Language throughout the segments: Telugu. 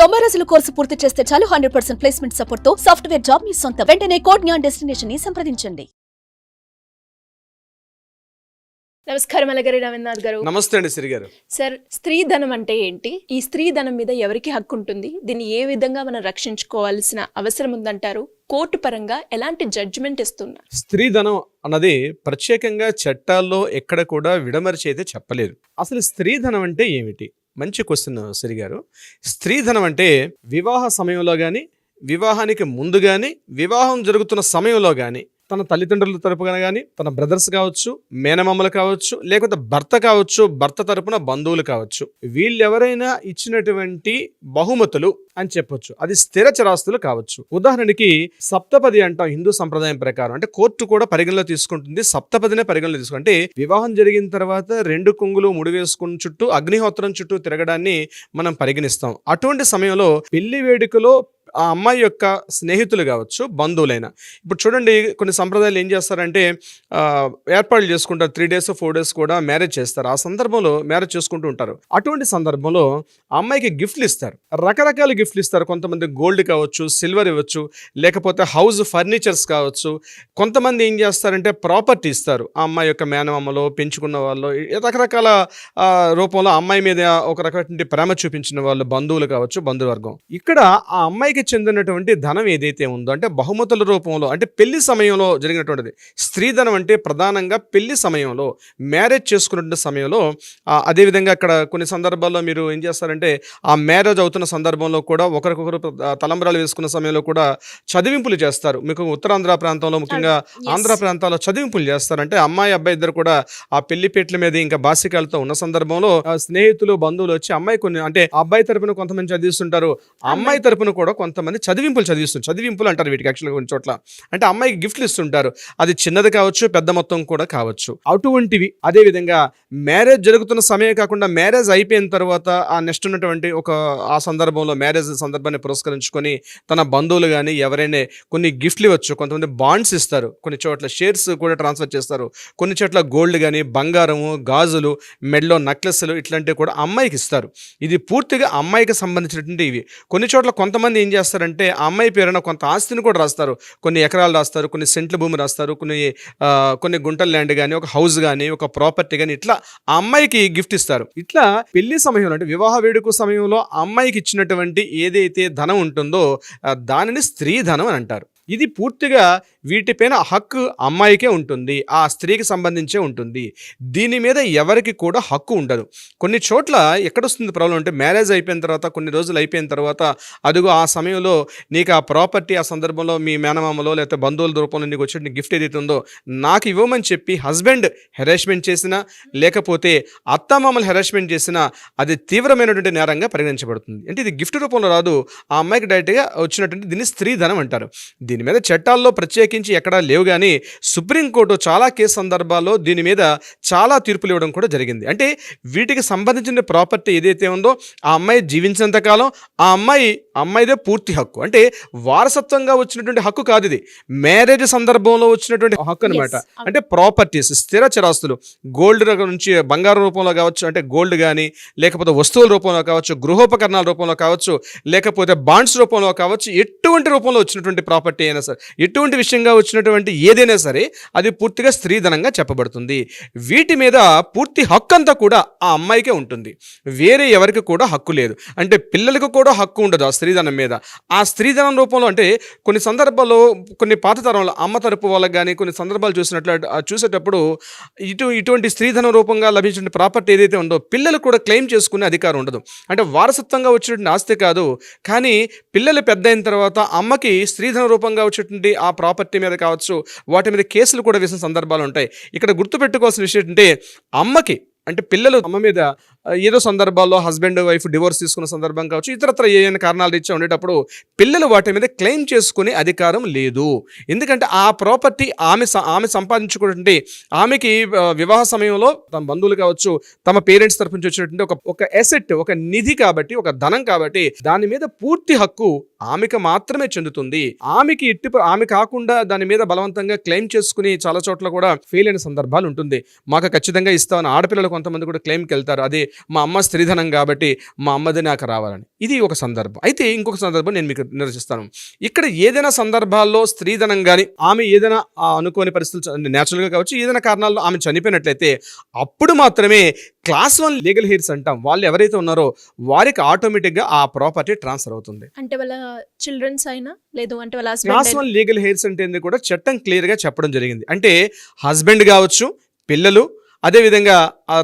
తొంభై రోజుల కోర్సు పూర్తి చేస్తే చాలు హండ్రెడ్ పర్సెంట్ ప్లేస్మెంట్ సపోర్ట్తో సాఫ్ట్వేర్ జాబ్ మీ సొంతం. వెంటనే కోడ్ జ్ఞాన్ డెస్టినేషన్ని సంప్రదించండి. నమస్కారం అలగరి రవీంద్రనాథ్ గారు. నమస్తే అండి సిరి గారు. సార్ స్త్రీ ధనం అంటే ఏంటి? ఈ స్త్రీ ధనం మీద ఎవరికి హక్కు ఉంటుంది? దీన్ని ఏ విధంగా మనం రక్షించుకోవాల్సిన అవసరం ఉందంటారు? కోర్టు పరంగా ఎలాంటి జడ్జిమెంట్ ఇస్తున్నారు? స్త్రీధనం అన్నది ప్రత్యేకంగా చట్టాల్లో ఎక్కడ కూడా విడమరిచి అయితే చెప్పలేదు. అసలు స్త్రీధనం అంటే ఏమిటి? మంచి క్వశ్చన్ సరిగారు. స్త్రీధనం అంటే వివాహ సమయంలో కానీ వివాహానికి ముందు కానీ వివాహం జరుగుతున్న సమయంలో కానీ తన తల్లిదండ్రుల తరపున కానీ తన బ్రదర్స్ కావచ్చు మేనమామలు కావచ్చు లేకపోతే భర్త కావచ్చు భర్త తరపున బంధువులు కావచ్చు వీళ్ళెవరైనా ఇచ్చినటువంటి బహుమతులు అని చెప్పొచ్చు. అది స్థిర చరాస్తులు కావచ్చు. ఉదాహరణకి సప్తపది అంటాం హిందూ సంప్రదాయం ప్రకారం. అంటే కోర్టు కూడా పరిగణలో తీసుకుంటుంది. సప్తపదినే పరిగణలో తీసుకుంటే అంటే వివాహం జరిగిన తర్వాత రెండు కొంగులు ముడివేసుకుని చుట్టూ అగ్నిహోత్రం చుట్టూ తిరగడాన్ని మనం పరిగణిస్తాం. అటువంటి సమయంలో పెళ్ళి వేడుకలో ఆ అమ్మాయి యొక్క స్నేహితులు కావచ్చు బంధువులైన. ఇప్పుడు చూడండి కొన్ని సంప్రదాయాలు ఏం చేస్తారంటే ఏర్పాట్లు చేసుకుంటారు త్రీ డేస్ ఫోర్ డేస్ కూడా మ్యారేజ్ చేస్తారు. ఆ సందర్భంలో మ్యారేజ్ చేసుకుంటూ ఉంటారు. అటువంటి సందర్భంలో అమ్మాయికి గిఫ్ట్లు ఇస్తారు. రకరకాల గిఫ్ట్లు ఇస్తారు. కొంతమంది గోల్డ్ కావచ్చు సిల్వర్ ఇవ్వచ్చు లేకపోతే హౌస్ ఫర్నిచర్స్ కావచ్చు. కొంతమంది ఏం చేస్తారంటే ప్రాపర్టీ ఇస్తారు. ఆ అమ్మాయి యొక్క మేనమామలో పెంచుకున్న వాళ్ళు రకరకాల రూపంలో ఆ అమ్మాయి మీద ఒక రకమైన ప్రేమ చూపించిన వాళ్ళు బంధువులు కావచ్చు బంధువర్గం. ఇక్కడ ఆ అమ్మాయికి చెందినటువంటి ధనం ఏదైతే ఉందో అంటే బహుమతుల రూపంలో అంటే పెళ్ళి సమయంలో జరిగినటువంటిది. స్త్రీధనం అంటే ప్రధానంగా పెళ్ళి సమయంలో మ్యారేజ్ చేసుకున్న సమయంలో అదేవిధంగా అక్కడ కొన్ని సందర్భాల్లో మీరు ఏం చేస్తారంటే ఆ మ్యారేజ్ అవుతున్న సందర్భంలో కూడా ఒకరికొకరు తలంబ్రాలు వేసుకున్న సమయంలో కూడా చదివింపులు చేస్తారు. మీకు ఉత్తరాంధ్ర ప్రాంతంలో ముఖ్యంగా ఆంధ్ర ప్రాంతాల్లో చదివింపులు చేస్తారు. అంటే అమ్మాయి అబ్బాయి ఇద్దరు కూడా ఆ పెళ్ళిపేట్ల మీద ఇంకా బాసికాలతో ఉన్న సందర్భంలో స్నేహితులు బంధువులు వచ్చి అమ్మాయి కొన్ని అంటే అబ్బాయి తరపున కొంతమంది చదివిస్తుంటారు అమ్మాయి తరపున కూడా కొంతమంది చదివింపులు చదివిస్తుంది చదివింపులు అంటారు వీటికి యాక్చువల్గా కొన్ని చోట్ల. అంటే అమ్మాయికి గిఫ్ట్లు ఇస్తుంటారు అది చిన్నది కావచ్చు పెద్ద మొత్తం కూడా కావచ్చు. అటువంటివి అదే విధంగా మ్యారేజ్ జరుగుతున్న సమయం కాకుండా మ్యారేజ్ అయిపోయిన తర్వాత ఆ నెక్స్ట్ ఉన్నటువంటి ఒక ఆ సందర్భంలో మ్యారేజ్ సందర్భాన్ని పురస్కరించుకొని తన బంధువులు కానీ ఎవరైనా కొన్ని గిఫ్ట్లు ఇవ్వచ్చు. కొంతమంది బాండ్స్ ఇస్తారు. కొన్ని చోట్ల షేర్స్ కూడా ట్రాన్స్ఫర్ చేస్తారు. కొన్ని చోట్ల గోల్డ్ కానీ బంగారము గాజులు మెడలో నక్లెస్లు ఇట్లాంటివి కూడా అమ్మాయికి ఇస్తారు. ఇది పూర్తిగా అమ్మాయికి సంబంధించినటువంటి ఇవి కొన్ని చోట్ల కొంతమంది ఏం చేస్తారంటే ఆ అమ్మాయి పేరున కొంత ఆస్తిని కూడా రాస్తారు. కొన్ని ఎకరాలు రాస్తారు కొన్ని సెంట్ల భూమి రాస్తారు కొన్ని కొన్ని గుంటల ల్యాండ్ కానీ ఒక హౌస్ కానీ ఒక ప్రాపర్టీ కానీ ఇట్లా ఆ అమ్మాయికి గిఫ్ట్ ఇస్తారు. ఇట్లా పెళ్ళి సమయంలో అంటే వివాహ వేడుక సమయంలో ఆ అమ్మాయికి ఇచ్చినటువంటి ఏదైతే ధనం ఉంటుందో దానిని స్త్రీ ధనం అని అంటారు. ఇది పూర్తిగా వీటిపైన హక్కు అమ్మాయికే ఉంటుంది ఆ స్త్రీకి సంబంధించే ఉంటుంది. దీని మీద ఎవరికి కూడా హక్కు ఉండదు. కొన్ని చోట్ల ఎక్కడొస్తుంది ప్రాబ్లం అంటే మ్యారేజ్ అయిపోయిన తర్వాత కొన్ని రోజులు అయిపోయిన తర్వాత అదిగో ఆ సమయంలో నీకు ఆ ప్రాపర్టీ ఆ సందర్భంలో మీ మేనమామలో లేకపోతే బంధువుల రూపంలో నీకు వచ్చే గిఫ్ట్ ఏదైతే ఉందో నాకు ఇవ్వమని చెప్పి హస్బెండ్ హెరాస్మెంట్ చేసినా లేకపోతే అత్తమామలు హెరాస్మెంట్ చేసినా అది తీవ్రమైనటువంటి నేరంగా పరిగణించబడుతుంది. అంటే ఇది గిఫ్ట్ రూపంలో రాదు ఆ అమ్మాయికి డైరెక్ట్గా వచ్చినటువంటి దీన్ని స్త్రీ ధనం అంటారు. దీని మీద చట్టాల్లో ప్రత్యేకించి ఎక్కడా లేవు కానీ సుప్రీంకోర్టు చాలా కేసు సందర్భాల్లో దీని మీద చాలా తీర్పులు ఇవ్వడం కూడా జరిగింది. అంటే వీటికి సంబంధించిన ప్రాపర్టీ ఏదైతే ఉందో ఆ అమ్మాయి జీవించినంత కాలం ఆ అమ్మాయి అమ్మాయిదే పూర్తి హక్కు. అంటే వారసత్వంగా వచ్చినటువంటి హక్కు కాదు ఇది. మ్యారేజ్ సందర్భంలో వచ్చినటువంటి హక్కు అనమాట. అంటే ప్రాపర్టీస్ స్థిర చరాస్తులు గోల్డ్ నుంచి బంగారం రూపంలో కావచ్చు అంటే గోల్డ్ కానీ లేకపోతే వస్తువుల రూపంలో కావచ్చు గృహోపకరణాల రూపంలో కావచ్చు లేకపోతే బాండ్స్ రూపంలో కావచ్చు ఎటువంటి రూపంలో వచ్చినటువంటి ప్రాపర్టీ అయినా సరే ఎటువంటి విషయంగా వచ్చినటువంటి ఏదైనా సరే అది పూర్తిగా స్త్రీధనంగా చెప్పబడుతుంది. వీటి మీద పూర్తి హక్కు అంతా కూడా ఆ అమ్మాయికే ఉంటుంది. వేరే ఎవరికి కూడా హక్కు లేదు. అంటే పిల్లలకు కూడా హక్కు ఉండదు ఆ స్త్రీధనం మీద. ఆ స్త్రీధనం రూపంలో అంటే కొన్ని సందర్భాల్లో కొన్ని పాత తరంలో అమ్మ తరపు వాళ్ళకి కానీ కొన్ని సందర్భాలు చూసినట్లు చూసేటప్పుడు ఇటు ఇటువంటి స్త్రీధనం రూపంగా లభించిన ప్రాపర్టీ ఏదైతే ఉందో పిల్లలు కూడా క్లెయిమ్ చేసుకునే అధికారం ఉండదు. అంటే వారసత్వంగా వచ్చినటువంటి ఆస్తి కాదు. కానీ పిల్లలు పెద్ద అయిన తర్వాత అమ్మకి స్త్రీధన రూపంగా వచ్చేటువంటి ఆ ప్రాపర్టీ మీద కావచ్చు వాటి మీద కేసులు కూడా వేసిన సందర్భాలు ఉంటాయి. ఇక్కడ గుర్తుపెట్టుకోవాల్సిన విషయం ఏంటంటే అమ్మకి అంటే పిల్లలు అమ్మ మీద ఏదో సందర్భాల్లో హస్బెండ్ వైఫ్ డివోర్స్ తీసుకున్న సందర్భం కావచ్చు ఇతరత్ర ఏమైనా కారణాలు ఇచ్చా ఉండేటప్పుడు పిల్లలు వాటి మీద క్లెయిమ్ చేసుకునే అధికారం లేదు. ఎందుకంటే ఆ ప్రాపర్టీ ఆమె స- ఆమె సంపాదించుకున్నటువంటి ఆమెకి వివాహ సమయంలో తమ బంధువులు కావచ్చు తమ పేరెంట్స్ తరఫు నుంచి వచ్చినటువంటి ఒక ఒక ఎసెట్ ఒక నిధి కాబట్టి ఒక ధనం కాబట్టి దాని మీద పూర్తి హక్కు ఆమెకు మాత్రమే చెందుతుంది. ఆమెకి ఇట్టి ఆమె కాకుండా దాని మీద బలవంతంగా క్లెయిమ్ చేసుకుని చాలా చోట్ల కూడా ఫెయిల్ అయిన సందర్భాలు ఉంటుంది. మాకు ఖచ్చితంగా ఇస్తామని ఆడపిల్లలు కొంతమంది కూడా క్లెయిమ్కి వెళ్తారు. అదే మా అమ్మ స్త్రీధనం కాబట్టి మా అమ్మది నాకు రావాలని. ఇది ఒక సందర్భం. అయితే ఇంకొక సందర్భం నేను మీకు నిర్వచిస్తాను ఇక్కడ ఏదైనా సందర్భాల్లో స్త్రీధనం కానీ ఆమె ఏదైనా అనుకోని పరిస్థితులు న్యాచురల్గా కావచ్చు ఏదైనా కారణాల్లో ఆమె చనిపోయినట్లయితే అప్పుడు మాత్రమే క్లాస్ వన్ లీగల్ హెయిర్స్ అంటాం. వాళ్ళు ఎవరైతే ఉన్నారో వారికి ఆటోమేటిక్గా ఆ ప్రాపర్టీ ట్రాన్స్ఫర్ అవుతుంది. అంటే వాళ్ళ చిల్డ్రన్స్ అయినా లేదు అంటే వాళ్ళ క్లాస్ వన్ లీగల్ హెయిర్స్ అంటే కూడా చట్టం క్లియర్గా చెప్పడం జరిగింది. అంటే హస్బెండ్ కావచ్చు పిల్లలు అదేవిధంగా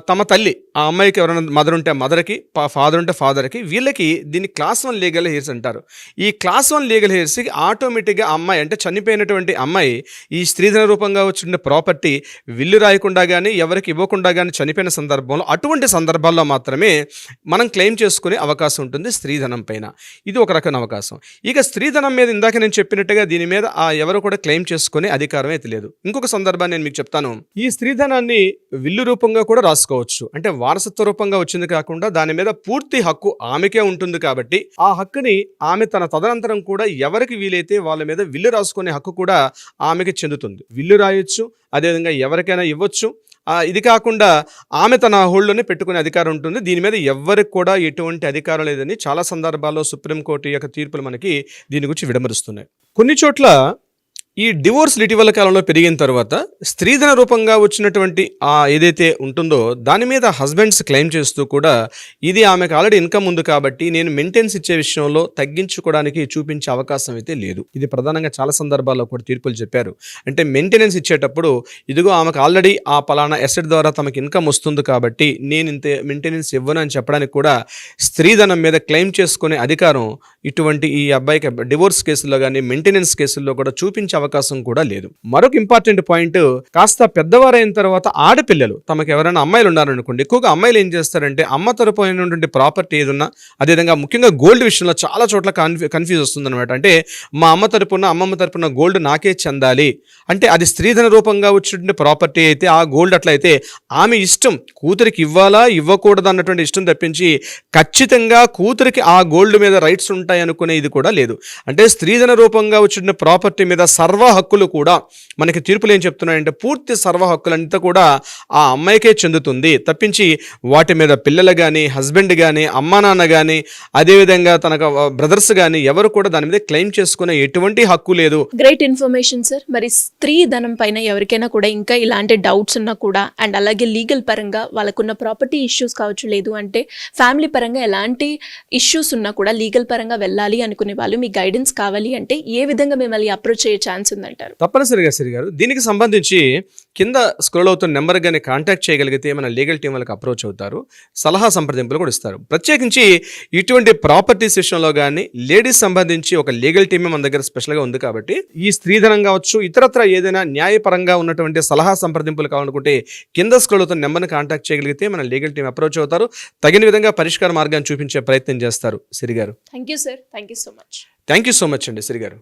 తమ తల్లి ఆ అమ్మాయికి ఎవరైనా మదర్ ఉంటే మదర్కి ఫాదర్ ఉంటే ఫాదర్కి వీళ్ళకి దీన్ని క్లాస్ వన్ లీగల్ హెయిర్స్ అంటారు. ఈ క్లాస్ వన్ లీగల్ హెయిర్స్కి ఆటోమేటిక్గా అమ్మాయి అంటే చనిపోయినటువంటి అమ్మాయి ఈ స్త్రీధన రూపంగా వచ్చిన ప్రాపర్టీ విల్లు రాయకుండా కానీ ఎవరికి ఇవ్వకుండా కానీ చనిపోయిన సందర్భంలో అటువంటి సందర్భాల్లో మాత్రమే మనం క్లెయిమ్ చేసుకునే అవకాశం ఉంటుంది స్త్రీధనం పైన. ఇది ఒక రకమైన అవకాశం. ఇక స్త్రీధనం మీద ఇందాక నేను చెప్పినట్టుగా దీని మీద ఆ ఎవరు కూడా క్లెయిమ్ చేసుకునే అధికారం అయితే లేదు. ఇంకొక సందర్భాన్ని నేను మీకు చెప్తాను. ఈ స్త్రీధనాన్ని విల్లు రూపంగా కూడా రాసుకోవచ్చు అంటే వారసత్వ రూపంగా వచ్చింది కాకుండా దాని మీద పూర్తి హక్కు ఆమెకే ఉంటుంది కాబట్టి ఆ హక్కుని ఆమె తన తదనంతరం కూడా ఎవరికి వీలైతే వాళ్ళ మీద విల్లు రాసుకునే హక్కు కూడా ఆమెకి చెందుతుంది. విల్లు రాయొచ్చు అదేవిధంగా ఎవరికైనా ఇవ్వచ్చు. ఇది కాకుండా ఆమె తన హోల్డ్లోనే పెట్టుకునే అధికారం ఉంటుంది. దీని మీద ఎవ్వరికి కూడా ఎటువంటి అధికారం లేదని చాలా సందర్భాల్లో సుప్రీంకోర్టు యొక్క తీర్పులు మనకి దీని గురించి విడమరుస్తున్నాయి. కొన్ని చోట్ల ఈ డివోర్స్ ఇటీవల కాలంలో పెరిగిన తర్వాత స్త్రీధన రూపంగా వచ్చినటువంటి ఆ ఏదైతే ఉంటుందో దాని మీద హస్బెండ్స్ క్లెయిమ్ చేస్తూ కూడా ఇది ఆమెకు ఆల్రెడీ ఇన్కమ్ ఉంది కాబట్టి నేను మెయింటెన్స్ ఇచ్చే విషయంలో తగ్గించుకోవడానికి చూపించే అవకాశం అయితే లేదు. ఇది ప్రధానంగా చాలా సందర్భాల్లో కూడా తీర్పులు చెప్పారు. అంటే మెయింటెనెన్స్ ఇచ్చేటప్పుడు ఇదిగో ఆమెకు ఆల్రెడీ ఆ పలానా ఎసెట్ ద్వారా తమకు ఇన్కమ్ వస్తుంది కాబట్టి నేను ఇంత మెయింటెనెన్స్ ఇవ్వను అని చెప్పడానికి కూడా స్త్రీధనం మీద క్లెయిమ్ చేసుకునే అధికారం ఇటువంటి ఈ అబ్బాయికి డివోర్స్ కేసుల్లో కానీ మెయింటెనెన్స్ కేసుల్లో కూడా చూపించే అవకాశం కూడా లేదు. మరొక ఇంపార్టెంట్ పాయింట్ కాస్త పెద్దవారైన తర్వాత ఆడపిల్లలు తమకు ఎవరైనా అమ్మాయిలు ఉన్నారనుకోండి ఎక్కువగా అమ్మాయిలు ఏం చేస్తారంటే అమ్మ తరపు అయినటువంటి ప్రాపర్టీ ఏదన్నా అదేవిధంగా ముఖ్యంగా గోల్డ్ విషయంలో చాలా చోట్ల కన్ఫ్యూ కన్ఫ్యూజ్ వస్తుంది అనమాట అంటే మా అమ్మ తరపున అమ్మమ్మ తరపున గోల్డ్ నాకే చెందాలి. అంటే అది స్త్రీధన రూపంగా వచ్చినటువంటి ప్రాపర్టీ అయితే ఆ గోల్డ్ అట్లయితే ఆమె ఇష్టం కూతురికి ఇవ్వాలా ఇవ్వకూడదు అన్నటువంటి ఇష్టం తప్పించి ఖచ్చితంగా కూతురికి ఆ గోల్డ్ మీద రైట్స్ ఉంటాయి అనుకునే ఇది కూడా లేదు. అంటే స్త్రీధన రూపంగా వచ్చిన ప్రాపర్టీ మీద సర్వ సర్వ హక్కులు కూడా మనకి తీర్పులు ఏం చెప్తున్నాయంటే పూర్తి సర్వ హక్కులంతా కూడా ఆ అమ్మాయికే చెందుతుంది. తప్పించి వాటి మీద పిల్లలు కానీ హస్బెండ్ కానీ అమ్మా నాన్న కానీ అదేవిధంగా తన బ్రదర్స్ కానీ ఎవరు కూడా దాని మీద క్లెయిమ్ చేసుకునే ఎటువంటి హక్కు లేదు. గ్రేట్ ఇన్ఫర్మేషన్ సార్ మరి స్త్రీ ధనం పైన ఎవరికైనా కూడా ఇంకా ఇలాంటి డౌట్స్ ఉన్నా కూడా అండ్ అలాగే లీగల్ పరంగా వాళ్ళకున్న ప్రాపర్టీ ఇష్యూస్ కావచ్చు లేదు అంటే ఫ్యామిలీ పరంగా ఎలాంటి ఇష్యూస్ ఉన్నా కూడా లీగల్ పరంగా వెళ్ళాలి అనుకునే వాళ్ళు మీ గైడెన్స్ కావాలి అంటే ఏ విధంగా మిమ్మల్ని అప్రోచ్ అయ్యే ఛాన్స్ ఉందంటారు తప్పనిసరిగా సిరి గారు. దీనికి సంబంధించి కింద స్క్రోల్ అవుతున్న నెంబర్ కానీ కాంటాక్ట్ చేయగలిగితే మన లీగల్ టీం వాళ్ళకి అప్రోచ్ అవుతారు. సలహా సంప్రదింపులు కూడా ఇస్తారు. ప్రత్యేకించి ఇటువంటి ప్రాపర్టీస్ విషయంలో కానీ లేడీస్ సంబంధించి ఒక లీగల్ టీమే మన దగ్గర స్పెషల్గా ఉంది కాబట్టి ఈ స్త్రీధనం కావచ్చు ఇతరత్ర ఏదైనా న్యాయపరంగా ఉన్నటువంటి సలహా సంప్రదింపులు కావాలనుకుంటే కింద స్క్రోల్ అవుతున్న నెంబర్ని కాంటాక్ట్ చేయగలిగితే మన లీగల్ టీం అప్రోచ్ అవుతారు. తగిన విధంగా పరిష్కార మార్గాన్ని చూపించే ప్రయత్నం చేస్తారు సిరి గారు. Thank you sir. Thank you so much. Thank you so much అండి సిరి గారు.